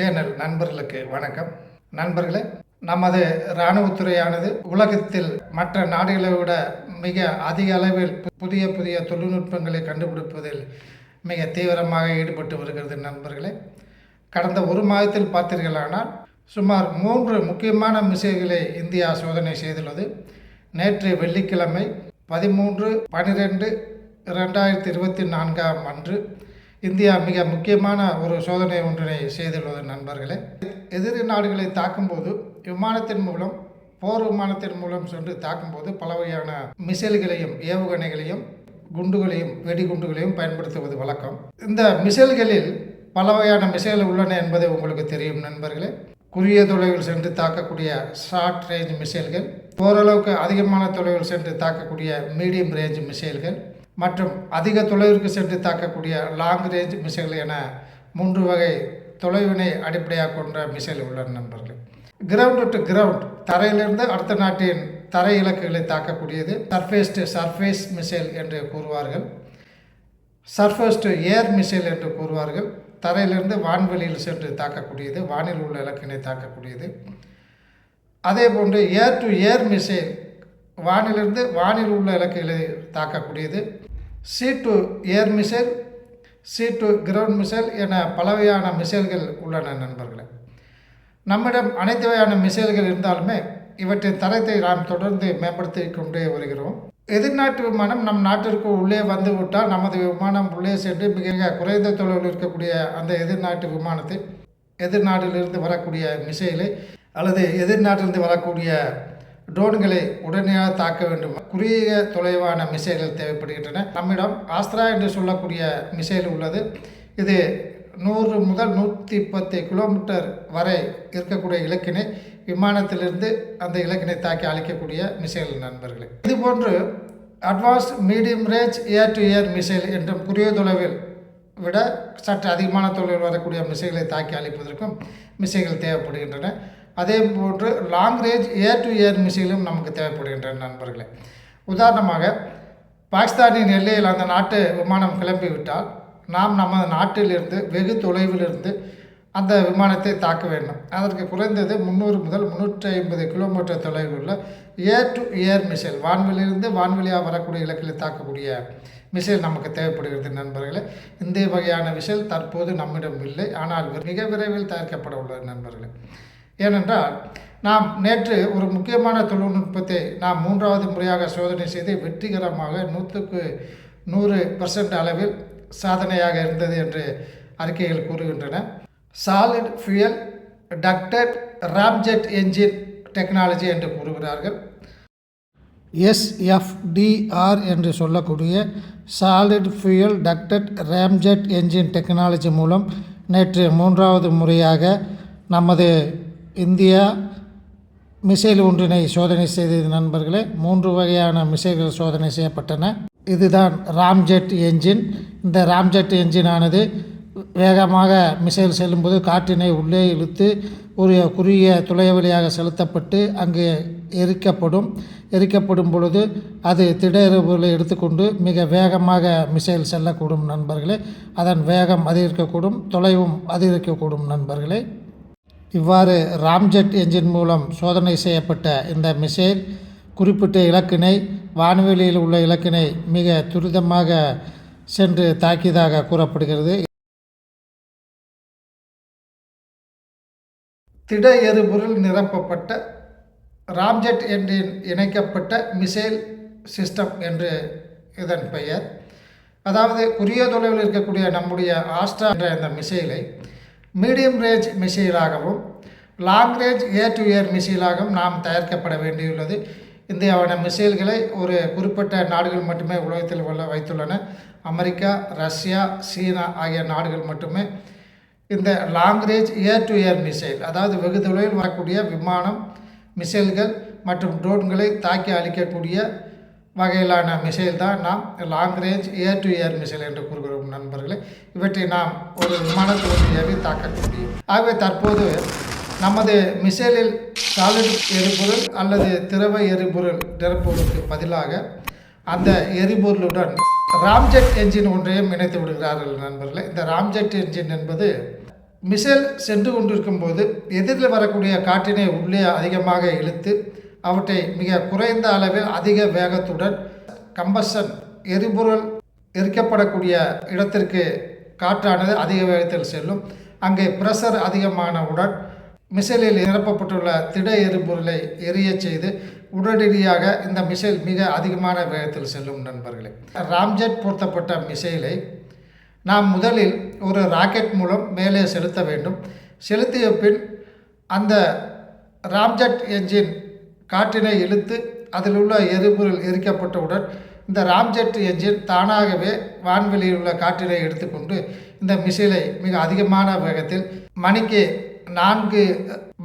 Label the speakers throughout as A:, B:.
A: Channel நண்பர்களுக்கு வணக்கம். நண்பர்களே நமது இராணுவத்துறையானது உலகத்தில் மற்ற நாடுகளை விட மிக அதிக அளவில் புதிய புதிய தொழில்நுட்பங்களை கண்டுபிடிப்பதில் மிக தீவிரமாக ஈடுபட்டு வருகிறது நண்பர்களே. கடந்த ஒரு மாதத்தில் பார்த்தீர்களானால் சுமார் மூன்று முக்கியமான மிசைல்களை இந்தியா சோதனை செய்துள்ளது. நேற்று வெள்ளிக்கிழமை பதிமூன்று பனிரெண்டு ரெண்டாயிரத்தி இருபத்தி நான்காம் அன்று இந்தியா மிக முக்கியமான ஒரு சோதனை ஒன்றினை செய்துள்ளது நண்பர்களே. எதிரி நாடுகளை தாக்கும்போது விமானத்தின் மூலம் போர் விமானத்தின் மூலம் சென்று தாக்கும்போது பல வகையான மிசைல்களையும் ஏவுகணைகளையும் குண்டுகளையும் வெடிகுண்டுகளையும் பயன்படுத்துவது வழக்கம். இந்த மிசைல்களில் பல வகையான மிசைல்கள் உள்ளன என்பது உங்களுக்கு தெரியும் நண்பர்களே. குறுகிய தொலைவில் சென்று தாக்கக்கூடிய ஷார்ட் ரேஞ்ச் மிசைல்கள் ஓரளவுக்கு அதிகமான தொலைவில் சென்று தாக்கக்கூடிய மீடியம் ரேஞ்ச் மிசைல்கள் மற்றும் அதிக தொலைவிற்கு சென்று தாக்கக்கூடிய லாங் ரேஞ்ச் மிசைல் என மூன்று வகை தொலைவினை அடிப்படையாக கொண்ட மிசைல் உள்ளன நண்பர்கள். கிரவுண்ட் டு கிரவுண்ட் தரையிலிருந்து அடுத்த நாட்டின் தரை இலக்குகளை தாக்கக்கூடியது சர்ஃபேஸ் டு சர்ஃபேஸ் மிசைல் என்று கூறுவார்கள். சர்ஃபேஸ் டு ஏர் மிசைல் என்று கூறுவார்கள். தரையிலிருந்து வான்வெளியில் சென்று தாக்கக்கூடியது வானில் உள்ள இலக்கினை தாக்கக்கூடியது. அதே போன்று ஏர் டு ஏர் மிசைல் வானிலிருந்து வானில் உள்ள இலக்குகளை தாக்கக்கூடியது. Sea to air missile sea to ground missile என பலவையான மிசைல்கள் உள்ளன நண்பர்களே. நம்மிடம் அனைத்து வகையான மிசைல்கள் இருந்தாலுமே இவற்றின் தரத்தை நாம் தொடர்ந்து மேம்படுத்தி கொண்டே வருகிறோம். எதிர்நாட்டு விமானம் நம் நாட்டிற்கு உள்ளே வந்து விட்டால் நமது விமானம் உள்ளே சென்று மிக மிக குறைந்த தொலைவில் இருக்கக்கூடிய அந்த எதிர்நாட்டு விமானத்தை எதிர்நாட்டிலிருந்து வரக்கூடிய மிசைலை அல்லது எதிர்நாட்டிலிருந்து வரக்கூடிய ட்ரோன்களை உடனடியாக தாக்க வேண்டும். குறுகிய தொலைவான மிசைல்கள் தேவைப்படுகின்றன. நம்மிடம் ஆஸ்திரா என்று சொல்லக்கூடிய மிசைல் உள்ளது. இது நூறு முதல் நூற்றி பத்து கிலோமீட்டர் வரை இருக்கக்கூடிய இலக்கினை விமானத்திலிருந்து அந்த இலக்கினை தாக்கி அழிக்கக்கூடிய மிசைல் நண்பர்களே. இதுபோன்று advanced medium range air to air missile என்றும் குறுகிய தொலைவில் விட சற்று அதிகமான தொலைவில் வரக்கூடிய மிசைகளை தாக்கி அழிப்பதற்கும் மிசைகள் தேவைப்படுகின்றன. அதே போன்று long range air to air மிசைலும் நமக்கு தேவைப்படுகின்றன நண்பர்களே. உதாரணமாக பாகிஸ்தானின் எல்லையில் அந்த நாட்டு விமானம் கிளம்பிவிட்டால் நாம் நமது நாட்டிலிருந்து வெகு தொலைவிலிருந்து அந்த விமானத்தை தாக்க வேண்டும். அதற்கு குறைந்தது முந்நூறு முதல் முந்நூற்றி ஐம்பது கிலோமீட்டர் தொலைவில் உள்ள ஏர் டு ஏர் மிசைல் வான்வெளியிலிருந்து வான்வெளியாக வரக்கூடிய இலக்கில் தாக்கக்கூடிய மிசைல் நமக்கு தேவைப்படுகிறது நண்பர்களே. இந்த வகையான மிசைல் தற்போது நம்மிடம் இல்லை. ஆனால் மிக விரைவில் தயாரிக்கப்பட உள்ளது நண்பர்களே. ஏனென்றால் நாம் நேற்று ஒரு முக்கியமான தொழில்நுட்பத்தை நாம் மூன்றாவது முறையாக சோதனை செய்து வெற்றிகரமாக நூற்றுக்கு நூறு பர்சன்ட் அளவில் சாதனையாக இருந்தது என்று அறிக்கைகள் கூறுகின்றன. Solid fuel ducted ramjet engine technology என்று கூறுகிறார்கள். எஸ்எஃப்டிஆர் என்று சொல்லக்கூடிய solid fuel ducted ramjet engine technology மூலம் நேற்று மூன்றாவது முறையாக நமது இந்தியா மிசைல் ஒன்றினை சோதனை செய்தது நண்பர்களே மூன்று வகையான மிசைல்கள் சோதனை செய்யப்பட்டன. இதுதான் ராம்ஜெட் என்ஜின். இந்த ராம்ஜெட் என்ஜினானது வேகமாக மிசைல் செல்லும்போது காற்றினை உள்ளே இழுத்து ஒரு குறுகிய துளை வழியாக செலுத்தப்பட்டு அங்கே எரிக்கப்படும். எரிக்கப்படும் பொழுது அது திடீர்களை எடுத்துக்கொண்டு மிக வேகமாக மிசைல் செல்லக்கூடும் நண்பர்களே. அதன் வேகம் அதிகரிக்கக்கூடும் தொலைவும் அதிகரிக்கக்கூடும் நண்பர்களே. இவ்வாறு ராம்ஜெட் என்ஜின் மூலம் சோதனை செய்யப்பட்ட இந்த மிசைல் குறிப்பிட்ட இலக்கினை வான்வெளியில் உள்ள இலக்கினை மிக துரிதமாக சென்று தாக்கியதாக கூறப்படுகிறது. திட எரிபொருள் நிரப்பப்பட்ட ராம்ஜெட் என்ஜின் இணைக்கப்பட்ட மிசைல் சிஸ்டம் என்று இதன் பெயர். அதாவது குறுகிய தொலைவில் இருக்கக்கூடிய நம்முடைய ஆஸ்ட்ரா என்ற இந்த மிசைலை medium range மிசைலாகவும் long range air to air மிசைலாகவும் நாம் தயாரிக்கப்பட வேண்டியுள்ளது. இந்தியாவான மிசைல்களை ஒரு குறிப்பிட்ட நாடுகள் மட்டுமே உலகத்தில் உள்ள வைத்துள்ளன. அமெரிக்கா ரஷ்யா சீனா ஆகிய நாடுகள் மட்டுமே இந்த long range air to air missile அதாவது வெகு தொலைவில் வரக்கூடிய விமானம் மிசைல்கள் மற்றும் ட்ரோன்களை தாக்கி அழிக்கக்கூடிய வகையிலான மிசைல் தான் நாம் long range air to air missile என்று கூறுகிறோம் நண்பர்களே. இவற்றை நாம் ஒரு விமானத்தில் ஏவி தாக்க முடியும் ஆகவே தற்போது நமது மிசைலில் சாலிட் எரிபொருள் அல்லது திரவ எரிபொருள் நிரப்புவதற்கு பதிலாக அந்த எரிபொருளுடன் ராம்ஜெட் என்ஜின் ஒன்றையும் இணைத்து விடுகிறார்கள் நண்பர்களே. இந்த ராம்ஜெட் என்ஜின் என்பது மிசைல் சென்று கொண்டிருக்கும் போது எதிரில் வரக்கூடிய காற்றினை உள்ளே அதிகமாக இழுத்து அவற்றை மிக குறைந்த அளவில் அதிக வேகத்துடன் கம்பஷன் எரிபொருள் எரிக்கப்படக்கூடிய இடத்திற்கு காற்றானது அதிக வேகத்தில் செல்லும். அங்கே பிரஷர் அதிகமானவுடன் மிசைலில் நிரப்பப்பட்டுள்ள திட எரிபொருளை எரிய செய்து உடனடியாக இந்த மிசைல் மிக அதிகமான வேகத்தில் செல்லும் நண்பர்களே. ராம்ஜெட் பொருத்தப்பட்ட மிசைலை நாம் முதலில் ஒரு ராக்கெட் மூலம் மேலே செலுத்த வேண்டும். செலுத்திய பின் அந்த ராம்ஜெட் என்ஜின் காற்றினை இழுத்து அதில் உள்ள எரிபொருள் எரிக்கப்பட்டவுடன் இந்த ராம்ஜெட் என்ஜின் தானாகவே வான்வெளியில் உள்ள காற்றினை எடுத்துக்கொண்டு இந்த மிசைலை மிக அதிகமான வேகத்தில் மணிக்கு நான்கு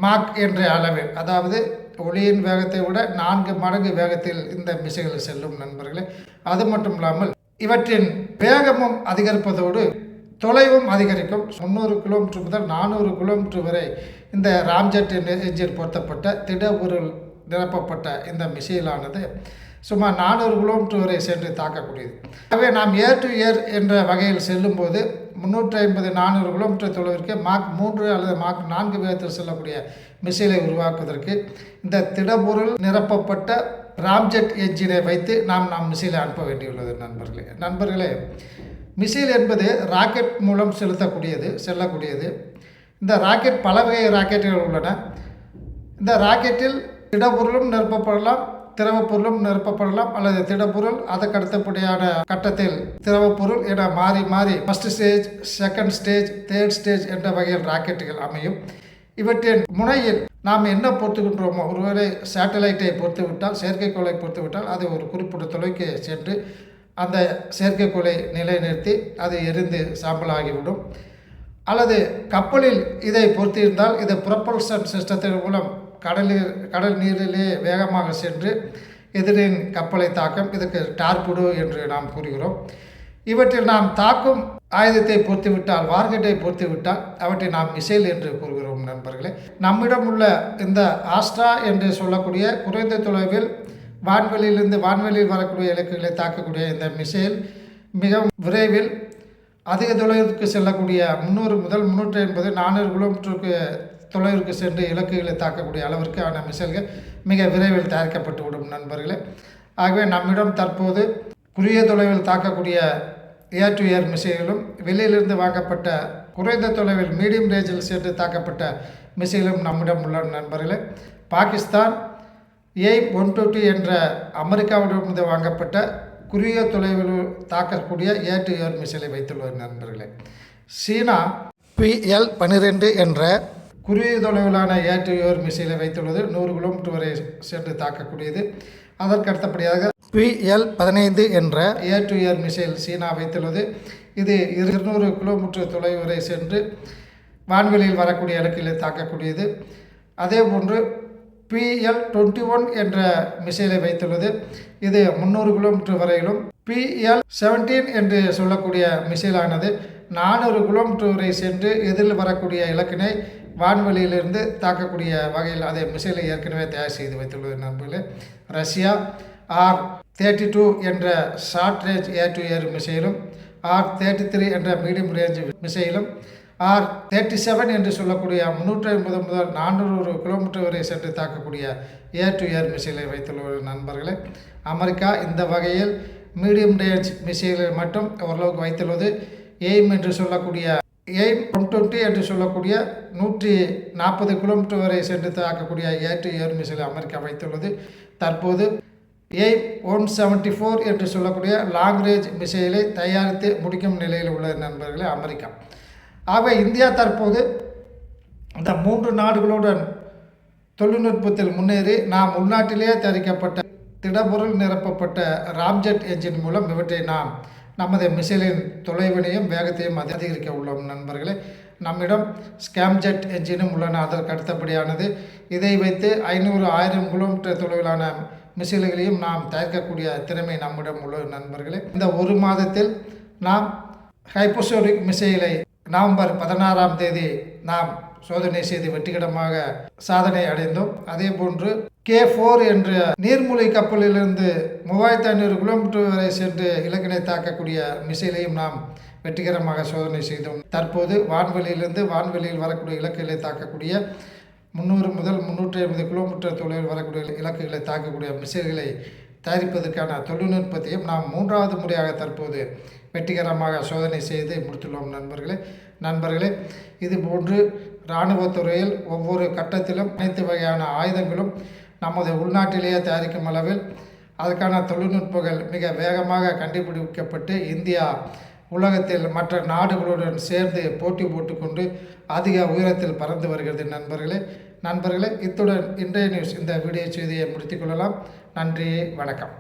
A: மாக் என்ற அளவில் அதாவது ஒளியின் வேகத்தை விட நான்கு மடங்கு வேகத்தில் இந்த மிசைகள் செல்லும் நண்பர்களே. அது மட்டும் இல்லாமல் இவற்றின் வேகமும் அதிகரிப்பதோடு தொலைவும் அதிகரிக்கும். முந்நூறு கிலோமீட்டர் முதல் நானூறு கிலோமீட்டர் வரை இந்த ராம்ஜெட் என்ஜின் பொருத்தப்பட்ட திட பொருள் நிரப்பப்பட்ட இந்த மிசைலானது சுமார் நானூறு கிலோமீட்டர் வரை சென்று தாக்கக்கூடியது. ஆகவே நாம் ஏர் டு ஏர் என்ற வகையில் செல்லும்போது முந்நூற்றி ஐம்பது நானூறு கிலோமீட்டர் தொலைவிற்கு மார்க் மூன்று அல்லது மார்க் நான்கு வேகத்தில் செல்லக்கூடிய மிசைலை உருவாக்குவதற்கு இந்த திடப்பொருள் நிரப்பப்பட்ட ராம்ஜெட் என்ஜினை வைத்து நாம் நாம் மிசைலை அனுப்ப வேண்டியுள்ளது நண்பர்களே. நண்பர்களே மிசைல் என்பது ராக்கெட் மூலம் செலுத்தக்கூடியது செல்லக்கூடியது. இந்த ராக்கெட் பல வகை ராக்கெட்டுகள் உள்ளன. இந்த ராக்கெட்டில் திடப்பொருளும் நிரப்பப்படலாம் திரவப்பொருளும் நிரப்பப்படலாம் அல்லது திடப்பொருள் அதற்கு அடுத்தபடியான கட்டத்தில் திரவப்பொருள் என மாறி மாறி first stage second stage third stage என்ற வகையில் ராக்கெட்டுகள் அமையும். இவற்றின் முனையில் நாம் என்ன பொறுத்துக்கின்றோமோ ஒருவேளை சேட்டலைட்டை பொறுத்து விட்டால் செயற்கைக்கோளை பொறுத்து விட்டால் அது ஒரு குறிப்பிட்ட தொலைக்கு சென்று அந்த செயற்கைக்கோளை நிலைநிறுத்தி அது எரிந்து சாம்பலாகிவிடும் அல்லது கப்பலில் இதை பொறுத்திருந்தால் இது ப்ரொப்பல்சன் சிஸ்டத்தின் மூலம் கடலில் கடல் நீரிலே வேகமாக சென்று எதிரின் கப்பலை தாக்கும். இதுக்கு டார்புடு என்று நாம் கூறுகிறோம். இவற்றில் நாம் தாக்கும் ஆயுதத்தை பொறுத்துவிட்டால் வார்கெட்டை பொறுத்துவிட்டால் அவற்றை நாம் மிசைல் என்று கூறுகிறோம் நண்பர்களே. நம்மிடம் உள்ள இந்த ஆஸ்ட்ரா என்று சொல்லக்கூடிய குறைந்த தொலைவில் வான்வெளியிலிருந்து வான்வெளியில் வரக்கூடிய இலக்குகளை தாக்கக்கூடிய இந்த மிசைல் மிகவும் விரைவில் அதிக தொலைவிற்கு செல்லக்கூடிய முந்நூறு முதல் முந்நூற்றி ஐம்பது நானூறு கிலோமீட்டருக்கு தொலைவிற்கு சென்று இலக்குகளை தாக்கக்கூடிய அளவிற்கான மிசைல்கள் மிக விரைவில் தயாரிக்கப்பட்டு விடும் நண்பர்களே. ஆகவே நம்மிடம் தற்போது குறுகிய தொலைவில் தாக்கக்கூடிய ஏர் டு ஏர் மிசைல்களும் வெளியிலிருந்து வாங்கப்பட்ட குறைந்த தொலைவில் மீடியம் ரேஞ்சில் சென்று தாக்கப்பட்ட மிசைலும் நம்மிடம் உள்ள நண்பர்களே. பாகிஸ்தான் ஏ ஒன் டுவெண்ட்டி என்ற அமெரிக்காவிடமிருந்து வாங்கப்பட்ட குறுகிய தொலைவில் தாக்கக்கூடிய ஏர் டு ஏர் மிசைலை வைத்துள்ள நண்பர்களே. சீனா பிஎல் பன்னிரெண்டு என்ற குறுகிய தொலைவிலான ஏர் டு ஏர் மிசைலை வைத்துள்ளது. நூறு கிலோமீட்டர் வரை சென்று தாக்கக்கூடியது. அதற்கு அடுத்தபடியாக பிஎல் பதினைந்து என்ற ஏர் டு ஏர் மிசைல் சீனா வைத்துள்ளது. இது இருநூறு கிலோமீட்டர் தொலைவு வரை சென்று வான்வெளியில் வரக்கூடிய இலக்கிலே தாக்கக்கூடியது. அதே போன்று பிஎல் டுவெண்ட்டி ஒன் என்ற மிசைலை வைத்துள்ளது. இது முந்நூறு கிலோமீட்டர் வரையிலும் பிஎல் செவன்டீன் என்று சொல்லக்கூடிய மிசைலானது. நானூறு கிலோமீட்டர் வரை சென்று எதிரில் வரக்கூடிய இலக்கினை வான்வெளியிலிருந்து தாக்கக்கூடிய வகையில் அதை மிசைலை ஏற்கனவே தயார் செய்து வைத்துள்ளது நண்பர்களே. ரஷ்யா ஆர் தேர்ட்டி டூ என்ற short range air to air மிசைலும் R thirty three என்ற மீடியம் ரேஞ்ச் மிசைலும் ஆர் தேர்ட்டி செவன் என்று சொல்லக்கூடிய முந்நூற்றி ஐம்பது முதல் நானூறு கிலோமீட்டர் வரை சென்று தாக்கக்கூடிய ஏர் டு ஏர் மிசைலை வைத்துள்ள நண்பர்களே. அமெரிக்கா இந்த வகையில் மீடியம் ரேஞ்ச் மிசைலை மட்டும் ஓரளவுக்கு வைத்துள்ளது. எய்ம் என்று சொல்லக்கூடிய எய்ம் ஒன் டுவெண்ட்டி என்று சொல்லக்கூடிய நூற்றி நாற்பது கிலோமீட்டர் வரை சென்று தாக்கக்கூடிய ஏர் டு ஏர் மிசைலை அமெரிக்கா வைத்துள்ளது. தற்போது எய்ம் ஒன் செவன்ட்டி ஃபோர் என்று சொல்லக்கூடிய லாங் ரேஞ்ச் மிசைலை தயாரித்து முடிக்கும் நிலையில் உள்ள நண்பர்களே அமெரிக்கா. ஆக இந்தியா தற்போது இந்த மூன்று நாடுகளுடன் தொழில்நுட்பத்தில் முன்னேறி நாம் உள்நாட்டிலேயே தயாரிக்கப்பட்ட திடபொருள் நிரப்பப்பட்ட ராம்ஜெட் என்ஜின் மூலம் இவற்றை நாம் நமது மிசைலின் தொலைவினையும் வேகத்தையும் அதிகரிக்க உள்ளோம் நண்பர்களே. நம்மிடம் ஸ்கேம்ஜெட் என்ஜினும் உள்ளன. அதற்கு அடுத்தபடியானது இதை வைத்து ஐநூறு ஆயிரம் கிலோமீட்டர் தொலைவிலான மிசைல்களையும் நாம் தயாரிக்கக்கூடிய திறமை நம்மிடம் உள்ள நண்பர்களே. இந்த ஒரு மாதத்தில் நாம் ஹைப்போசோனிக் மிசைலை நவம்பர் பதினாறாம் தேதி நாம் சோதனை செய்து வெற்றிகரமாக சாதனை அடைந்தோம். அதே போன்று கே ஃபோர் என்ற நீர்மூழ்கி கப்பலிலிருந்து மூவாயிரத்தி ஐநூறு கிலோமீட்டர் வரை சென்று இலக்கினை தாக்கக்கூடிய மிசைலையும் நாம் வெற்றிகரமாக சோதனை செய்தோம். தற்போது வான்வெளியிலிருந்து வான்வெளியில் வரக்கூடிய இலக்குகளை தாக்கக்கூடிய முந்நூறு முதல் முந்நூற்றி ஐம்பது கிலோமீட்டர் தொலைவில் வரக்கூடிய இலக்குகளை தாக்கக்கூடிய மிசைல்களை தயாரிப்பதற்கான தொழில்நுட்பத்தையும் நாம் மூன்றாவது முறையாக தற்போது வெற்றிகரமாக சோதனை செய்து முடித்துள்ளோம் நண்பர்களே. நண்பர்களே இது போன்று இராணுவத்துறையில் ஒவ்வொரு கட்டத்திலும் அனைத்து வகையான ஆயுதங்களும் நமது உள்நாட்டிலேயே தயாரிக்கும் அளவில் அதற்கான தொழில்நுட்பங்கள் மிக வேகமாக கண்டுபிடிக்கப்பட்டு இந்தியா உலகத்தில் மற்ற நாடுகளுடன் சேர்ந்து போட்டி போட்டுக்கொண்டு அதிக உயரத்தில் பறந்து வருகிறது நண்பர்களே. நண்பர்களே இத்துடன் இன்றைய நியூஸ் இந்த வீடியோ செய்தியை முடித்துக்கொள்ளலாம் நன்றி வணக்கம்.